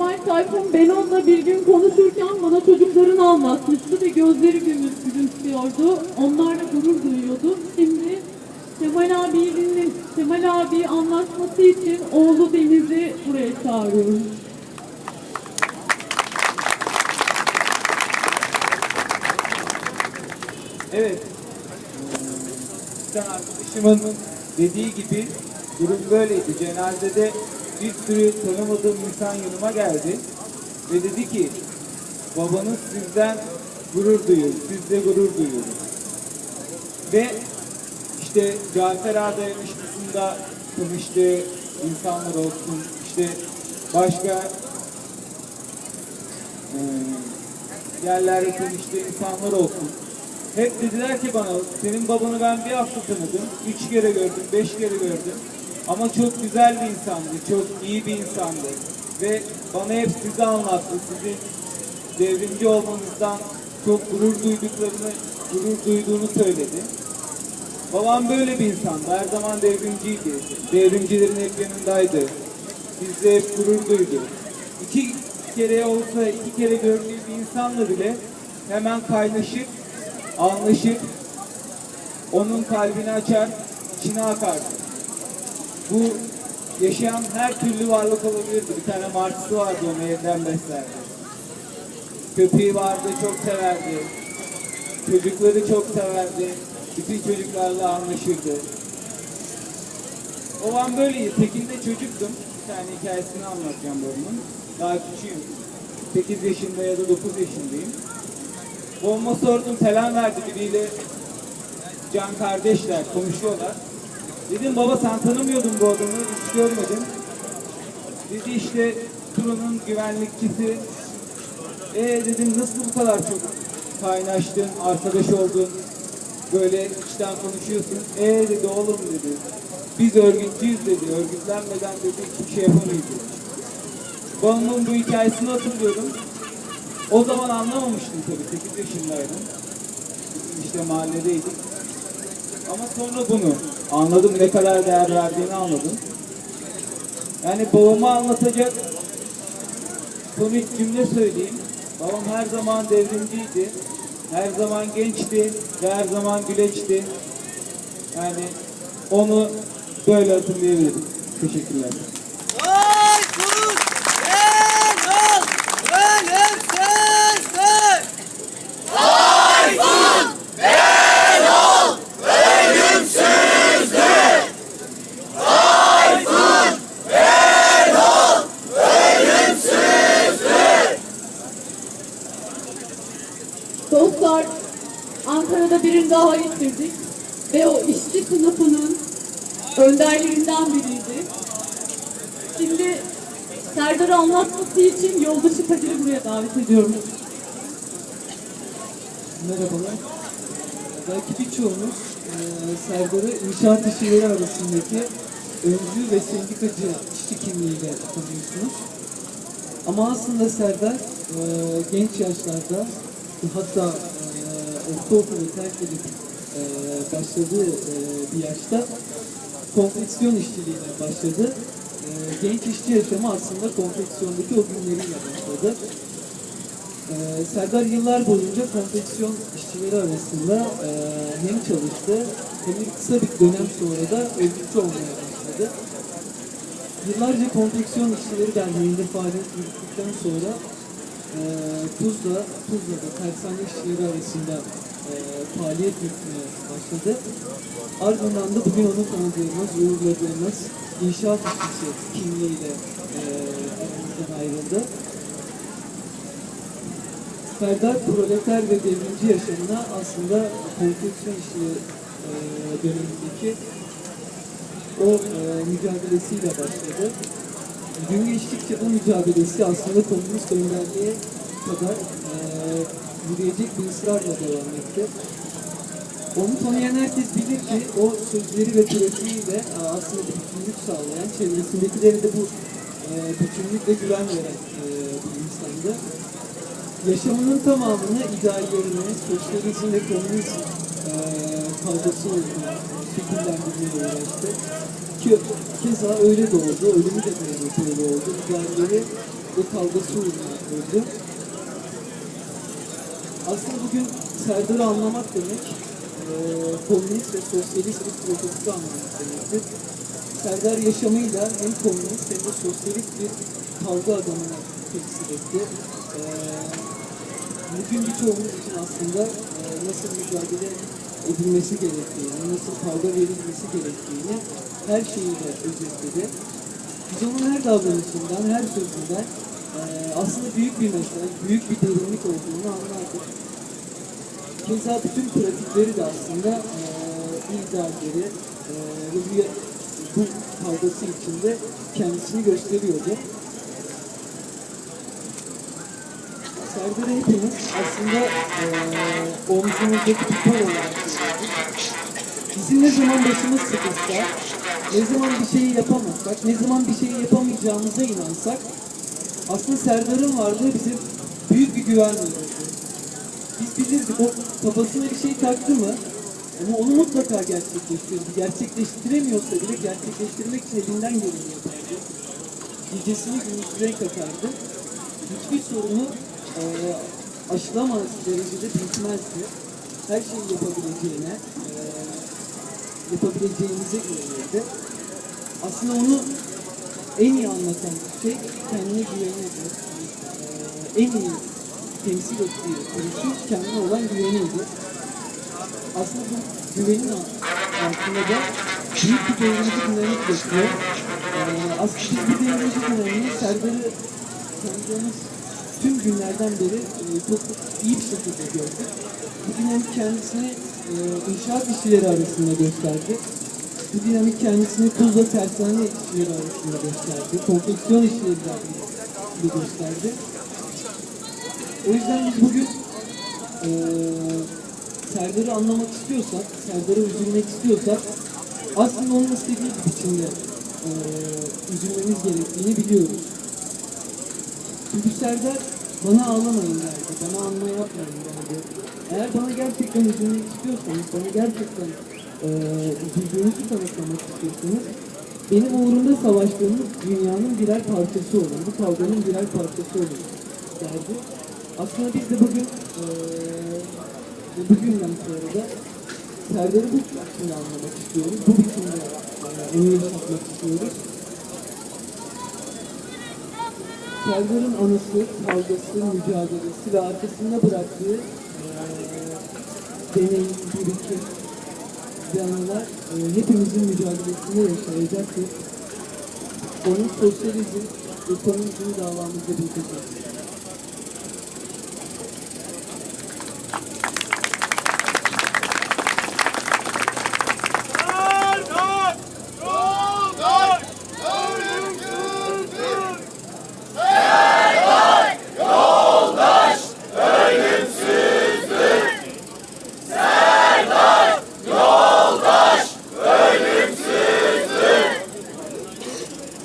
Ahmet Tayfun ben onunla bir gün konuşurken bana çocuklarını anlatmıştı ve gözleri gülüm- gülümsüyordu. Onlarla gurur duyuyordu. Şimdi Kemal abinin Kemal abi anlatması için oğlu Deniz'i buraya çağırıyorum. Evet. Tane arkadaşımın dediği gibi durum böyleydi. Cenazede bir sürü tanımadığım insan yanıma geldi ve dedi ki babanız sizden gurur duyuyor, sizde gurur duyuyoruz. Ve işte Cafer Ağa dayanışmasında tanıştığı insanlar olsun, işte başka yerlerde tanıştığı insanlar olsun. Hep dediler ki bana, senin babanı ben bir hafta tanıdım, üç kere gördüm, beş kere gördüm. Ama çok güzel bir insandı, çok iyi bir insandı. Ve bana hep sizi anlattı, sizin devrimci olmanızdan çok gurur duyduklarını, gurur duyduğunu söyledi. Babam böyle bir insandı, her zaman devrimciydi. Devrimcilerin hep yanındaydı. Bizde hep gurur duydu. İki kere olsa, iki kere gördüğü bir insanla bile hemen kaynaşıp, anlaşıp, onun kalbini açar, içine akardı. Bu yaşayan her türlü varlık olabilirdi. Bir tane martısı vardı onu evden beslerdi. Köpeği vardı, çok severdi. Çocukları çok severdi. Bütün çocuklarla anlaşırdı. O an böyleydi. Tekin'de çocuktum. Bir tane hikayesini anlatacağım babamın. Daha küçüğüm. 8 yaşında ya da 9 yaşındayım. Babama sordum, selam verdi biriyle. Can kardeşler, konuşuyorlar. Dedim baba sen tanımıyordun bu adamı, hiç görmedim. Dedi işte Turan'ın güvenlikçisi. E dedim nasıl bu kadar çok kaynaştın, arkadaş oldun, böyle içten konuşuyorsun. E dedi oğlum dedi. Biz örgütçüyüz dedi. Örgütlenmeden dedi hiçbir şey yapamayız dedi. Babamın bu hikayesini hatırlıyorum. O zaman anlamamıştım tabii. 8 yaşındaydım. Bizim işte mahalledeydik. Ama sonra bunu anladım. Ne kadar değer verdiğini anladım. Yani babama anlatacak üç cümle söyleyeyim. Babam her zaman devrimciydi. Her zaman gençti ve her zaman güleçti. Yani onu böyle hatırlayabilirim. Teşekkürler. Ankara'da birini daha yitirdik ve o işçi sınıfının önderlerinden biriydi. Şimdi Serdar'ı anlatması için yoldaşı Kadir'i buraya davet ediyorum. Merhabalar. Belki birçoğunuz e, Serdar'ı inşaat işçileri arasındaki öncü ve sendikacı işçi kimliğiyle tanıyorsunuz. Ama aslında Serdar e, genç yaşlarda hatta e, ortaokulu terk edip e, başladığı e, bir yaşta konfeksiyon işçiliğine başladı. E, genç işçi yaşamı aslında konfeksiyondaki o günleriyle başladı. Ee, Serdar yıllar boyunca konfeksiyon işçileri arasında e, hem çalıştı hem de kısa bir dönem sonra da örgütçü olmaya başladı. Yıllarca konfeksiyon işçileri derneğinde faaliyet yürüttükten sonra e, Tuzla, Tuzla'da tersane işçileri arasında e, faaliyet yürütmeye başladı. Ardından da bugün onu tanıdığımız, uğurladığımız inşaat işçisi kimliğiyle e, aramızdan ayrıldı. Serdar proleter ve devrimci yaşamına aslında konfeksiyon işi e, dönemindeki o e, mücadelesiyle başladı. Gün geçtikçe bu mücadelesi aslında komünist önderliğe kadar e, yürüyecek bir ısrarla devam etti. Onu tanıyan herkes bilir ki o sözleri ve pratiğiyle aslında bütünlük sağlayan, çevresindekilere de bu e, bütünlükle güven veren e, bir insandı. Yaşamının tamamını ideallerine, sosyalizm ve komünizm e, kavgası uğruna şekillendirmeye uğraştı. Ki keza öyle de oldu, ölümü de böyle böyle oldu. İdealleri ve kavgası uğruna öldü. Aslında bugün Serdar'ı anlamak demek, eee komünist ve sosyalist bir prototipi anlamak demektir. Serdar yaşamıyla hem komünist hem de sosyalist bir kavga adamını temsil etti. Eee bugün birçoğumuz için aslında eee, nasıl mücadele edilmesi gerektiğini, nasıl kavga verilmesi gerektiğini her şeyiyle özetledi. Biz onun her davranışından, her sözünden eee, aslında büyük bir mesaj, büyük bir derinlik olduğunu anlardık. Keza bütün pratikleri de aslında eee, ve bu, bu kavgası içinde kendisini gösteriyordu. Serdar'ı hepimiz aslında eee omzumuzdaki tutar görüyoruz. Bizim ne zaman başımız sıkışsa, ne zaman bir şeyi yapamazsak, ne zaman bir şeyi yapamayacağımıza inansak, aslında Serdar'ın varlığı bize büyük bir güven verirdi. Biz bilirdik o kafasına bir şey taktı mı, ama onu mutlaka gerçekleştirirdi. Gerçekleştiremiyorsa bile gerçekleştirmek için elinden geleni yapardı. Gecesini gündüzüne katardı. Hiçbir sorunu eee aşılamaz derecede bitmezdi. Her şeyi yapabileceğine, eee yapabileceğimize güvenirdi. Aslında onu en iyi anlatan şey kendine güvenidir. Eee en iyi temsil ettiği unsur kendine olan güveniydi. Aslında bu güvenin altında da büyük bir devrimci dinamik bekliyor. Ee, aslında bu devrimci dinamiği Serdar'ı tanıdığımız tüm günlerden beri e, çok iyi bir şekilde gördük. Bu dinamik kendisini e, inşaat işçileri arasında gösterdi. Bu dinamik kendisini tuzla tersane işçileri arasında gösterdi. Konfeksiyon işçileri de gösterdi. O yüzden biz bugün eee Serdar'ı anlamak istiyorsak, Serdar'a üzülmek istiyorsak aslında onun istediği biçimde eee üzülmemiz gerektiğini biliyoruz. Çünkü Serdar bana ağlamayın derdi, bana anma yapmayın derdi. Eğer bana gerçekten üzülmek istiyorsanız, bana gerçekten eee üzüldüğünüzü kanıtlamak istiyorsanız benim uğrunda savaştığımız dünyanın birer parçası olun, bu kavganın birer parçası olun derdi. Aslında biz de bugün ve bugünden sonra da Serdar'ı bu biçimde anlamak istiyoruz. Bu biçimde e, onu yaşatmak istiyoruz. Serdar'ın anısı, kavgası, mücadelesi ve arkasında bıraktığı e, deneyim, birikim ve anılar e, hepimizin mücadelesinde yaşayacaktır. Onun sosyalizm ve komünizm davamızda bitecek.